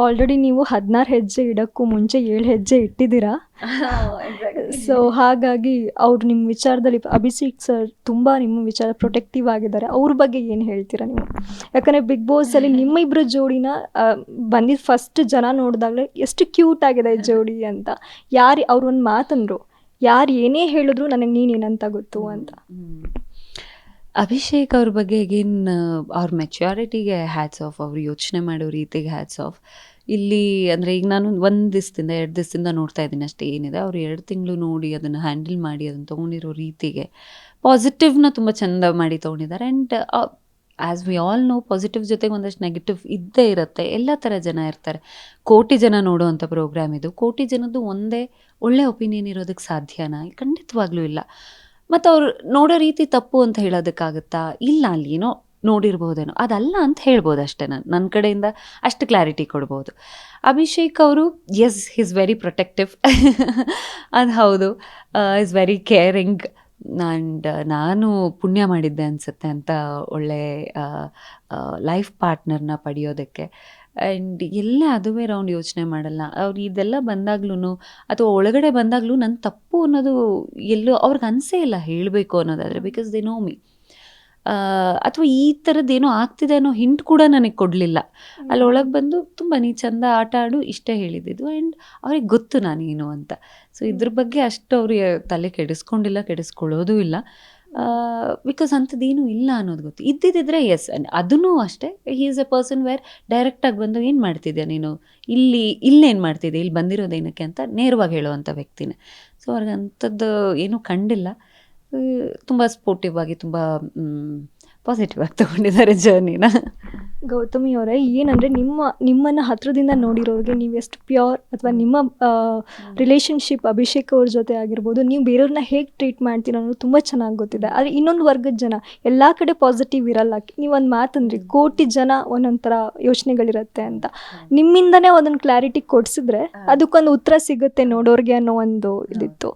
Already ನೀವು ಹದಿನಾರು ಹೆಜ್ಜೆ ಇಡಕ್ಕೂ ಮುಂಚೆ ಏಳು ಹೆಜ್ಜೆ ಇಟ್ಟಿದ್ದೀರಾ? ಸೊ ಹಾಗಾಗಿ ಅವ್ರು ನಿಮ್ಮ ವಿಚಾರದಲ್ಲಿ ಅಭಿಷೇಕ್ ಸರ್ ತುಂಬ ನಿಮ್ಮ ವಿಚಾರ ಪ್ರೊಟೆಕ್ಟಿವ್ ಆಗಿದ್ದಾರೆ. ಅವ್ರ ಬಗ್ಗೆ ಏನು ಹೇಳ್ತೀರಾ ನೀವು? ಯಾಕಂದರೆ ಬಿಗ್ ಬಾಸಲ್ಲಿ ನಿಮ್ಮ ಇಬ್ಬರು ಜೋಡಿನ ಬಂದಿದ್ದ ಫಸ್ಟ್ ಜನ ನೋಡಿದಾಗಲೇ ಎಷ್ಟು ಕ್ಯೂಟ್ ಆಗಿದೆ ಈ ಜೋಡಿ ಅಂತ. ಯಾರು ಅವ್ರು ಒಂದು ಮಾತಂದರು ಯಾರು ಏನೇ ಹೇಳಿದ್ರು ನನಗೆ ನೀನೇನಂತ ಗೊತ್ತು ಅಂತ. ಅಭಿಷೇಕ್ ಅವ್ರ ಬಗ್ಗೆ ಅಗೇನ್ ಅವ್ರ ಮೆಚ್ಯೂರಿಟಿಗೆ ಹ್ಯಾಟ್ಸ್ ಆಫ್ ಅವ್ರು ಯೋಚನೆ ಮಾಡೋ ರೀತಿಗೆ ಹ್ಯಾಟ್ಸ್ ಆಫ್ ಇಲ್ಲಿ ಅಂದರೆ ಈಗ ನಾನು ಒಂದು ದಿವಸದಿಂದ ಎರಡು ದಿವಸದಿಂದ ನೋಡ್ತಾ ಇದ್ದೀನಿ ಅಷ್ಟೇ ಏನಿದೆ. ಅವ್ರು ಎರಡು ತಿಂಗಳು ನೋಡಿ ಅದನ್ನು ಹ್ಯಾಂಡಲ್ ಮಾಡಿ ಅದನ್ನು ತೊಗೊಂಡಿರೋ ರೀತಿಗೆ ಪಾಸಿಟಿವ್ನ ತುಂಬ ಚೆಂದ ಮಾಡಿ ತೊಗೊಂಡಿದ್ದಾರೆ. And as we all know positive ಜೊತೆಗೆ ಒಂದಷ್ಟು ನೆಗೆಟಿವ್ ಇದ್ದೇ ಇರುತ್ತೆ. ಎಲ್ಲ ಥರ ಜನ ಇರ್ತಾರೆ. ಕೋಟಿ ಜನ ನೋಡುವಂಥ ಪ್ರೋಗ್ರಾಮ್ ಇದು. ಕೋಟಿ ಜನದ್ದು ಒಂದೇ ಒಳ್ಳೆ ಒಪಿನಿಯನ್ ಇರೋದಕ್ಕೆ ಸಾಧ್ಯನಾ? ಖಂಡಿತವಾಗ್ಲೂ ಇಲ್ಲ. ಮತ್ತು ಅವ್ರು ನೋಡೋ ರೀತಿ ತಪ್ಪು ಅಂತ ಹೇಳೋದಕ್ಕಾಗುತ್ತಾ? ಇಲ್ಲ, ಅಲ್ಲಿ ಏನೋ ನೋಡಿರ್ಬೋದೇನೋ. ಅದಲ್ಲ ಅಂತ ಹೇಳ್ಬೋದು ಅಷ್ಟೇ ನಾನು ನನ್ನ ಕಡೆಯಿಂದ ಅಷ್ಟು ಕ್ಲಾರಿಟಿ ಕೊಡ್ಬೋದು. ಅಭಿಷೇಕ್ ಅವರು ಎಸ್ ಈಸ್ ವೆರಿ ಪ್ರೊಟೆಕ್ಟಿವ್ ಅದು ಹೌದು. ಇಸ್ ವೆರಿ ಕೇರಿಂಗ್ ಆ್ಯಂಡ್ ನಾನು ಪುಣ್ಯ ಮಾಡಿದ್ದೆ ಅನಿಸುತ್ತೆ ಅಂತ ಒಳ್ಳೆ ಲೈಫ್ ಪಾರ್ಟ್ನರ್ನ ಪಡೆಯೋದಕ್ಕೆ. ಆ್ಯಂಡ್ ಎಲ್ಲ ಅದುವೇ ರೌಂಡ್ ಯೋಚನೆ ಮಾಡಲ್ಲ. ಅವ್ರು ಇದೆಲ್ಲ ಬಂದಾಗ್ಲೂ ಅಥವಾ ಒಳಗಡೆ ಬಂದಾಗಲೂ ನನ್ನ ತಪ್ಪು ಅನ್ನೋದು ಎಲ್ಲೂ ಅವ್ರಿಗೆ ಅನಿಸೇ ಇಲ್ಲ ಹೇಳಬೇಕು ಅನ್ನೋದಾದರೆ ಬಿಕಾಸ್ ದೇ ನೋ ಮಿ ಅಥವಾ ಈ ಥರದ್ದೇನೋ ಆಗ್ತಿದೆ ಅನ್ನೋ ಹಿಂಟ್ ಕೂಡ ನನಗೆ ಕೊಡಲಿಲ್ಲ. ಅಲ್ಲಿ ಒಳಗೆ ಬಂದು ತುಂಬ ನೀ ಚಂದ ಆಟ ಆಡು ಇಷ್ಟೇ ಹೇಳಿದ್ದಿದ್ದು ಆ್ಯಂಡ್ ಅವ್ರಿಗೆ ಗೊತ್ತು ನಾನೇನು ಅಂತ. ಸೊ ಇದ್ರ ಬಗ್ಗೆ ಅಷ್ಟು ಅವ್ರಿಗೆ ತಲೆ ಕೆಡಿಸ್ಕೊಂಡಿಲ್ಲ ಕೆಡಿಸ್ಕೊಳ್ಳೋದು ಇಲ್ಲ. ಬಿಕಾಸ್ ಅಂಥದ್ದೇನು ಇಲ್ಲ ಅನ್ನೋದು ಗೊತ್ತು. ಇದ್ದಿದ್ದರೆ ಎಸ್ ಅದೂ ಅಷ್ಟೇ he is a person where ಡೈರೆಕ್ಟಾಗಿ ಬಂದು ಏನು ಮಾಡ್ತಿದ್ಯಾ ನೀನು? ಇಲ್ಲಿ, ಇಲ್ಲೇನು ಮಾಡ್ತಿದ್ದೆ ಇಲ್ಲಿ ಬಂದಿರೋದು ಏನಕ್ಕೆ ಅಂತ ನೇರವಾಗಿ ಹೇಳುವಂಥ ವ್ಯಕ್ತಿನೇ. ಸೊ ಅವ್ರಿಗೆ ಅಂಥದ್ದು ಏನೂ ಕಂಡಿಲ್ಲ. ತುಂಬ ಸ್ಪೋರ್ಟಿವ್ ಆಗಿ ತುಂಬ ಪಾಸಿಟಿವ್ ಆಗಿ ತಗೊಂಡಿದ್ದಾರೆ ಜರ್ನಿನ ಗೌತಮಿ ಅವರೇ ಏನಂದರೆ ನಿಮ್ಮ ನಿಮ್ಮನ್ನು ಹತ್ರದಿಂದ ನೋಡಿರೋರಿಗೆ ನೀವು ಎಷ್ಟು ಪ್ಯೂರ್ ಅಥವಾ ನಿಮ್ಮ ರಿಲೇಷನ್ಶಿಪ್ ಅಭಿಷೇಕ್ ಅವ್ರ ಜೊತೆ ಆಗಿರ್ಬೋದು ನೀವು ಬೇರೆಯವ್ರನ್ನ ಹೇಗೆ ಟ್ರೀಟ್ ಮಾಡ್ತೀರ ಅನ್ನೋದು ತುಂಬ ಚೆನ್ನಾಗಿ ಗೊತ್ತಿದೆ. ಆದರೆ ಇನ್ನೊಂದು ವರ್ಗದ ಜನ ಎಲ್ಲ ಕಡೆ ಪಾಸಿಟಿವ್ ಇರಲ್ಲ. ನೀವು ಒಂದು ಮಾತಂದ್ರಿ ಕೋಟಿ ಜನ ಒಂದೊಂಥರ ಥರ ಯೋಚನೆಗಳಿರುತ್ತೆ ಅಂತ. ನಿಮ್ಮಿಂದನೇ ಒಂದೊಂದು ಕ್ಲಾರಿಟಿ ಕೊಡಿಸಿದ್ರೆ ಅದಕ್ಕೊಂದು ಉತ್ತರ ಸಿಗುತ್ತೆ ನೋಡೋರಿಗೆ ಅನ್ನೋ ಒಂದು ಇದಿತ್ತು.